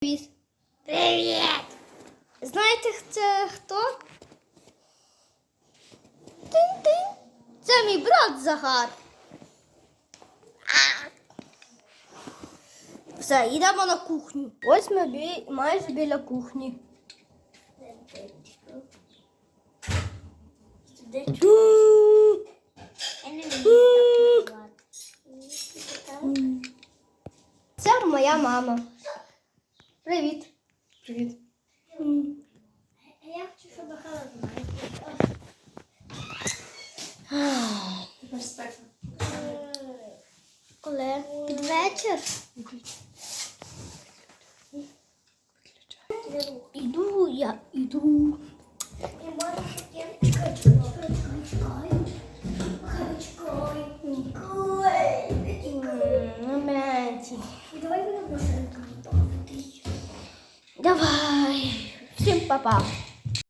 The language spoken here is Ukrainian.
Привіт. Привіт. Знаєте, це хто? Тин-тин. Це мій брат Захар. А. Все, йдемо на кухню. Ось ми бі... майже біля кухні. Це моя мама. Привіт. Привіт. Я хочу, щоб холодно. Коли? Під вечір. Іду, я іду. Давай Всім па-па.